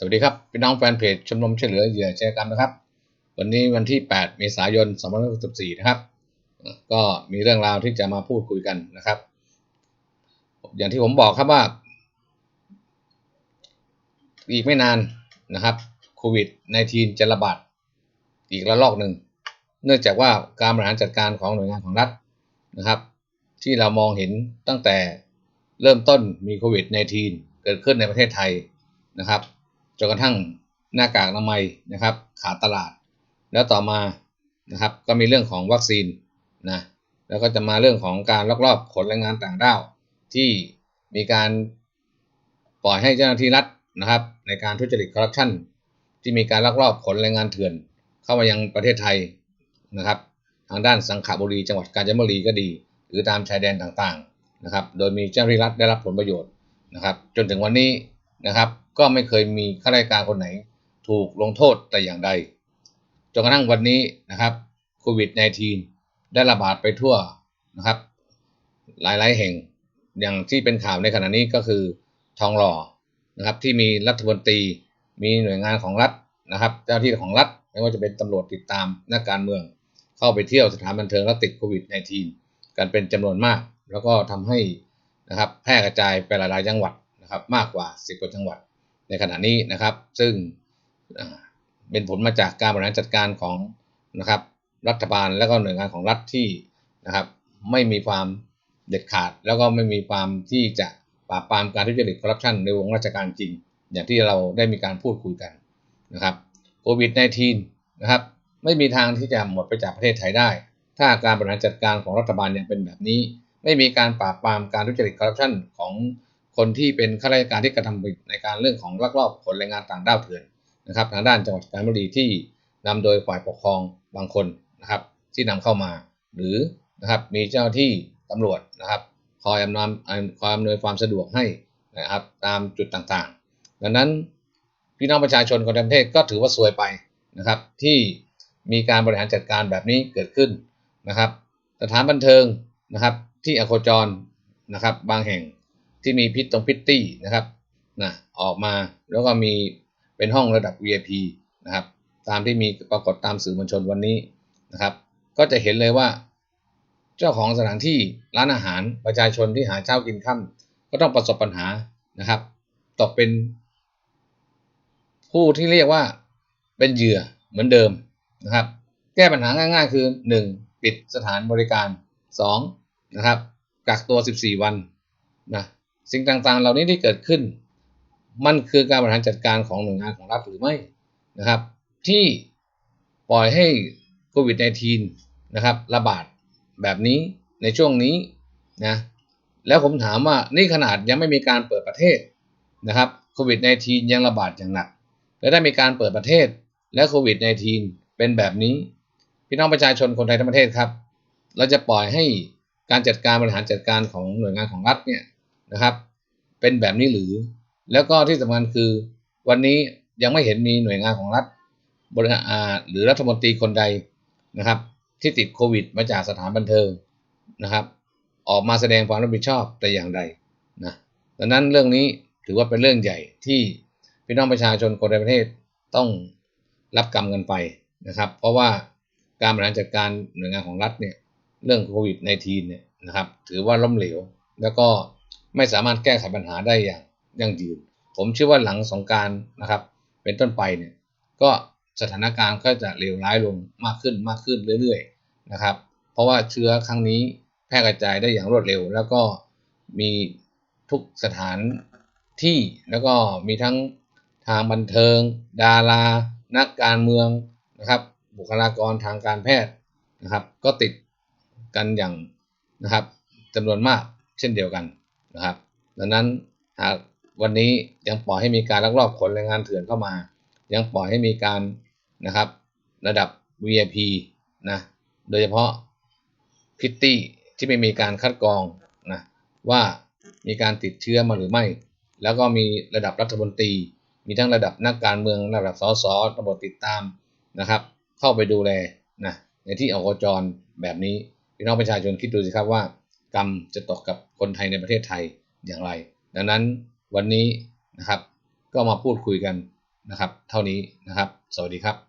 สวัสดีครับพี่น้องแฟนเพจชมรมช่วยเหลือเหยื่อแชร์กรรมนะครับ วันนี้วันที่ 8 เมษายน 2564 นะครับ ก็มีเรื่องราวที่จะมาพูดคุยกันนะครับ อย่างที่ผมบอกครับว่า อีกไม่นานนะครับโควิด -19 จะระบาดอีกระลอกหนึ่ง เนื่องจากว่าการบริหารจัดการของหน่วยงานของรัฐนะครับ ที่เรามองเห็นตั้งแต่เริ่มต้นมีโควิด -19 เกิดขึ้นในประเทศไทยนะครับ จนกระทั่งหน้ากากอนามัยนะครับ ขาดตลาด แล้วต่อมานะครับ ก็มีเรื่องของวัคซีนนะแล้วก็จะมาเรื่องของการลักลอบขนแรงงานต่างด้าว ที่มีการปล่อยให้เจ้าหน้าที่รัฐนะครับ ในการทุจริตคอร์รัปชันที่มีการลักลอบขนแรงงานเถื่อน เข้ามายังประเทศไทยนะครับ ทางด้านสังขบุรีจังหวัดกาญจนบุรีก็ดี หรือตามชายแดนต่างๆนะครับ โดยมีเจ้าหน้าที่รัฐได้รับผลประโยชน์นะครับ จนถึงวันนี้นะครับ ก็ไม่เคยมีข้าราชการคนไหนถูกลงโทษแต่อย่างใดจนกระทั่งวันนี้นะครับโควิด -19 ได้ระบาดไปทั่วนะครับ หลายๆแห่งอย่างที่เป็นข่าวในขณะนี้ก็คือทองหล่อนะครับ ที่มีรัฐมนตรีมีหน่วยงานของรัฐนะครับ เจ้าหน้าที่ของรัฐไม่ว่าจะเป็นตำรวจติดตามนักการเมือง เข้าไปเที่ยวสถานบันเทิงแล้วติดโควิด -19 กันเป็นจำนวนมาก แล้วก็ทำให้นะครับแพร่กระจายไปหลายๆจังหวัดนะครับ มากกว่า 10กว่าจังหวัด ในขณะนี้นะครับ ซึ่งเป็นผลมาจากการบริหารจัดการของนะครับรัฐบาลและก็หน่วยงานของรัฐที่นะครับ ไม่มีความเด็ดขาด แล้วก็ไม่มีความที่จะปราบปรามการทุจริตคอร์รัปชันในวงราชการจริง อย่างที่เราได้มีการพูดคุยกันนะครับโควิด -19 นะครับไม่มีทางที่จะหมดไปจากประเทศไทยได้ ถ้าการบริหารจัดการของรัฐบาลยังเป็นแบบนี้ ไม่มีการปราบปรามการทุจริตคอร์รัปชันของ คนที่เป็นข้าราชการที่กระทำผิดในการเรื่องของลักลอบขนแรงงานต่างด้าวเถื่อนนะครับทางด้านจังหวัดกาญจนบุรีที่นำโดยฝ่ายปกครองบางคนนะครับ ที่นำเข้ามาหรือนะครับมีเจ้าที่ตำรวจนะครับ คอยอำนวยคอยอำนวยความสะดวกให้นะครับ ตามจุดต่างๆ ดังนั้นพี่น้องประชาชนคนทั้งประเทศก็ถือว่าสวยไปนะครับ ที่มีการบริหารจัดการแบบนี้เกิดขึ้นนะครับ สถานบันเทิงนะครับ ที่อโคจรนะครับ บางแห่ง ที่มีพิษตรงพิตตี้นะครับนะออกมาแล้วก็มีเป็นห้องระดับ VIP นะครับ ตามที่มีปรากฏตามสื่อมวลชนวันนี้นะครับ ก็จะเห็นเลยว่า เจ้าของสถานที่ร้านอาหารประชาชนที่หาเช้ากินค่ำก็ต้องประสบปัญหานะครับ ตกเป็น ผู้ที่เรียกว่าเป็นเหยื่อเหมือนเดิมนะครับ แก้ปัญหาง่าย ๆ คือ 1. ปิดสถานบริการ 2. นะครับกักตัว 14 วันนะ สิ่งต่างๆ เหล่านี้ที่เกิดขึ้น มันคือการบริหารจัดการของหน่วยงานของรัฐหรือไม่นะครับ ที่ปล่อยให้โควิด -19 นะครับ ระบาดแบบนี้ในช่วงนี้นะแล้วผมถามว่านี่ขนาดยังไม่มีการเปิดประเทศนะครับโควิด -19 ยังระบาดอย่างหนัก และได้มีการเปิดประเทศและโควิด -19 เป็นแบบนี้ พี่น้องประชาชนคนไทยทั้งประเทศครับ เราจะปล่อยให้การจัดการบริหารจัดการของหน่วยงานของรัฐเนี่ย นะครับ เป็นแบบนี้หรือ แล้วก็ที่สำคัญคือวันนี้ยังไม่เห็นมีหน่วยงานของรัฐบริหารหรือรัฐมนตรีคนใดนะครับ ที่ติดโควิด มาจากสถานบันเทิงนะครับ ออกมาแสดงความรับผิดชอบแต่อย่างใดนะดังนั้นเรื่องนี้ถือว่าเป็นเรื่องใหญ่ที่พี่น้องประชาชนคนในประเทศต้องรับกรรมกันไปนะครับ เพราะว่าการบริหารจัดการหน่วยงานของรัฐเนี่ยเรื่องโควิด -19 เนี่ยนะครับ ถือว่าล้มเหลว แล้วก็ ไม่สามารถแก้ไขปัญหาได้อย่างยั่งยืน ผมเชื่อว่าหลังสงการนะครับ เป็นต้นไปเนี่ยก็สถานการณ์ก็จะเลวร้ายลงมากขึ้นมากขึ้นเรื่อยๆนะครับ เพราะว่าเชื้อครั้งนี้แพร่กระจายได้อย่างรวดเร็ว แล้วก็มีทุกสถานที่แล้วก็มีทั้งทางบันเทิง ดารา นักการเมืองนะครับ บุคลากรทางการแพทย์นะครับ ก็ติดกันอย่างนะครับจำนวนมากเช่นเดียวกัน นะครับ ดังนั้นหากวันนี้ยังปล่อยให้มีการลักลอบขนแรงงานเถื่อนเข้ามา ยังปล่อยให้มีการนะครับระดับ VIP นะโดยเฉพาะพิตตี้ที่ไม่มีการคัดกรองนะว่ามีการติดเชื้อมาหรือไม่ แล้วก็มีระดับรัฐมนตรี มีทั้งระดับนักการเมืองระดับสสตำรวจติดตามนะครับ เข้าไปดูแลนะในที่อกจรแบบนี้พี่น้องประชาชนคิดดูสิครับว่า กรรมจะตกกับคนไทยในประเทศไทยอย่างไร ดังนั้นวันนี้นะครับ ก็มาพูดคุยกันนะครับ เท่านี้นะครับ สวัสดีครับ